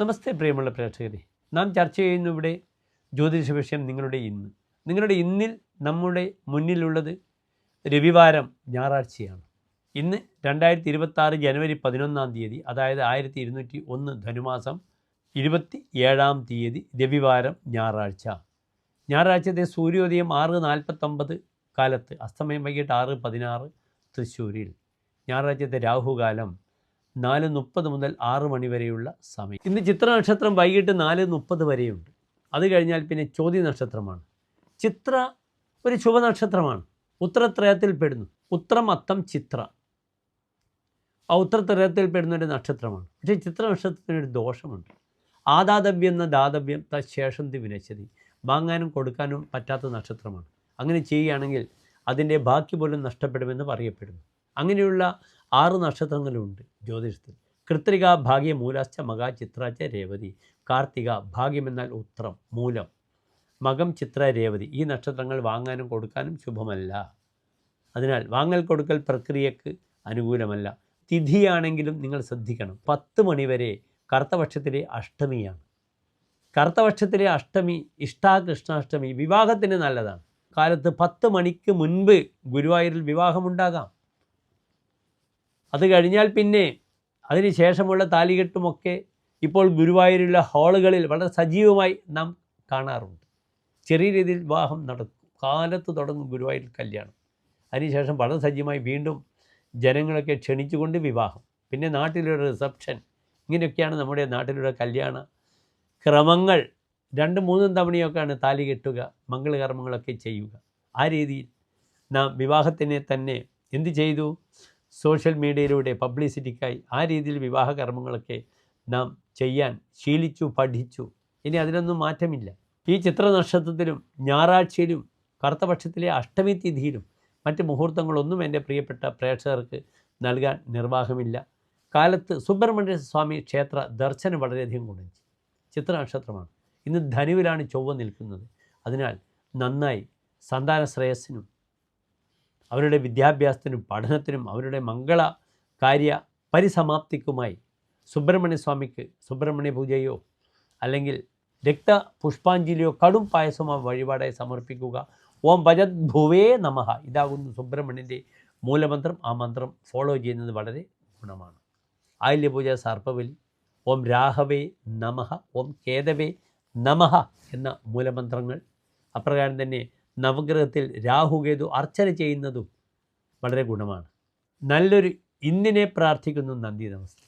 നമസ്തേ പ്രിയമുള്ള പ്രേക്ഷകരെ. നാം ചർച്ച ചെയ്യുന്ന ഇവിടെ ജ്യോതിഷ വിഷയം നിങ്ങളുടെ ഇന്ന്. നിങ്ങളുടെ ഇന്നിൽ നമ്മുടെ മുന്നിലുള്ളത് രവിവാരം ഞായറാഴ്ചയാണ്. ഇന്ന് രണ്ടായിരത്തി ഇരുപത്താറ് ജനുവരി പതിനൊന്നാം തീയതി അതായത് ആയിരത്തി ഇരുന്നൂറ്റി ഒന്ന് ധനുമാസം ഇരുപത്തി ഏഴാം തീയതി രവിവാരം ഞായറാഴ്ച. ഞായറാഴ്ചത്തെ സൂര്യോദയം ആറ് നാൽപ്പത്തൊമ്പത് കാലത്ത് അസ്തമയം വൈകിട്ട് ആറ് പതിനാറ് തൃശ്ശൂരിൽ. ഞായറാഴ്ചത്തെ രാഹുകാലം നാല് മുപ്പത് മുതൽ ആറ് മണി വരെയുള്ള സമയം. ഇന്ന് ചിത്ര നക്ഷത്രം വൈകിട്ട് നാല് മുപ്പത് വരെയുണ്ട്. അത് കഴിഞ്ഞാൽ പിന്നെ ചോദ്യ നക്ഷത്രമാണ് ചിത്ര ഒരു ശുഭനക്ഷത്രമാണ്. ഉത്തരത്രയത്തിൽ പെടുന്നു. ഉത്രം അത്തം ചിത്ര. ആ ഉത്തരത്രയത്തിൽ പെടുന്ന ഒരു നക്ഷത്രമാണ്. പക്ഷേ ചിത്ര നക്ഷത്രത്തിനൊരു ദോഷമുണ്ട്. ആദാതവ്യം എന്ന ദാതവ്യം തശേഷം വിനശതി വാങ്ങാനും കൊടുക്കാനും പറ്റാത്ത നക്ഷത്രമാണ്. അങ്ങനെ ചെയ്യുകയാണെങ്കിൽ അതിന്റെ ബാക്കി പോലും നഷ്ടപ്പെടുമെന്ന് പറയപ്പെടുന്നു. അങ്ങനെയുള്ള ആറ് നക്ഷത്രങ്ങളുണ്ട് ജ്യോതിഷത്തിൽ. കൃത്രിക ഭാഗ്യ മൂലാശ്ച മക ചിത്രാച്ച രേവതി. കാർത്തിക ഭാഗ്യമെന്നാൽ ഉത്രം മൂലം. മകം ചിത്ര രേവതി. ഈ നക്ഷത്രങ്ങൾ വാങ്ങാനും കൊടുക്കാനും ശുഭമല്ല. അതിനാൽ വാങ്ങൽ കൊടുക്കൽ പ്രക്രിയക്ക് അനുകൂലമല്ല. തിഥിയാണെങ്കിലും നിങ്ങൾ ശ്രദ്ധിക്കണം. പത്ത് മണിവരെ കറുത്തപക്ഷത്തിലെ അഷ്ടമിയാണ്. കറുത്തപക്ഷത്തിലെ അഷ്ടമി ഇഷ്ടാ ഇഷ്ടാകൃഷ്ണാഷ്ടമി വിവാഹത്തിന് നല്ലതാണ്. കാലത്ത് പത്ത് മണിക്ക് മുൻപ് ഗുരുവായൂരിൽ വിവാഹമുണ്ടാകാം. അത് കഴിഞ്ഞാൽ പിന്നെ അതിന് ശേഷമുള്ള താലികെട്ടുമൊക്കെ ഇപ്പോൾ ഗുരുവായൂരിലുള്ള ഹാളുകളിൽ വളരെ സജീവമായി നാം കാണാറുണ്ട്. ചെറിയ രീതിയിൽ വിവാഹം നടക്കും. കാലത്ത് തുടങ്ങും ഗുരുവായൂരിൽ കല്യാണം. അതിനുശേഷം വളരെ സജീവമായി വീണ്ടും ജനങ്ങളൊക്കെ ക്ഷണിച്ചുകൊണ്ട് വിവാഹം. പിന്നെ നാട്ടിലൊരു റിസപ്ഷൻ. ഇങ്ങനെയൊക്കെയാണ് നമ്മുടെ നാട്ടിലുള്ള കല്യാണ ക്രമങ്ങൾ. രണ്ടും മൂന്നും തവണയൊക്കെയാണ് താലി കെട്ടുക മംഗളകർമ്മങ്ങളൊക്കെ ചെയ്യുക. ആ രീതിയിൽ നാം വിവാഹത്തിനെ തന്നെ എന്ത് ചെയ്തു? സോഷ്യൽ മീഡിയയിലൂടെ പബ്ലിസിറ്റിക്കായി ആ രീതിയിൽ വിവാഹ കർമ്മങ്ങളൊക്കെ നാം ചെയ്യാൻ ശീലിച്ചു പഠിച്ചു. ഇനി അതിനൊന്നും മാറ്റമില്ല. ഈ ചിത്ര നക്ഷത്രത്തിലും ഞായറാഴ്ചയിലും കറുത്തപക്ഷത്തിലെ അഷ്ടമി തിഥിയിലും മറ്റ് മുഹൂർത്തങ്ങളൊന്നും എന്റെ പ്രിയപ്പെട്ട പ്രേക്ഷകർക്ക് നൽകാൻ നിർവാഹമില്ല. കാലത്ത് സുബ്രഹ്മണ്യ സ്വാമി ക്ഷേത്ര ദർശനം വളരെയധികം ഗുണിച്ചു ചിത്രനക്ഷത്രമാണ്. ചിത്ര നക്ഷത്രമാണ് ഇന്ന് ധനുവിലാണ് ചൊവ്വ നിൽക്കുന്നത്. അതിനാൽ നന്നായി സന്താന ശ്രേയസ്സിനും അവരുടെ വിദ്യാഭ്യാസത്തിനും പഠനത്തിനും അവരുടെ മംഗള കാര്യ പരിസമാപ്തിക്കുമായി സുബ്രഹ്മണ്യ സ്വാമിക്ക് സുബ്രഹ്മണ്യ പൂജയോ അല്ലെങ്കിൽ രക്ത പുഷ്പാഞ്ജലിയോ കടും പായസമോ വഴിപാടായി സമർപ്പിക്കുക. ഓം ഭജത് ഭുവേ നമഹ ഇതാകുന്നു സുബ്രഹ്മണ്യന്റെ മൂലമന്ത്രം. ആ മന്ത്രം ഫോളോ ചെയ്യുന്നത് വളരെ ഗുണമാണ്. ആയില്യപൂജ സർപ്പബലി ഓം രാഹവേ നമഹ ഓം കേതവേ നമഹ എന്ന മൂലമന്ത്രങ്ങൾ അപ്രകാരം തന്നെ നവഗ്രഹത്തിൽ രാഹുകേതു അർച്ചന ചെയ്യുന്നതും വളരെ ഗുണമാണ്. നല്ലൊരു ഇന്നിനെ പ്രാർത്ഥിക്കുന്നു നന്ദി നമസ്തേ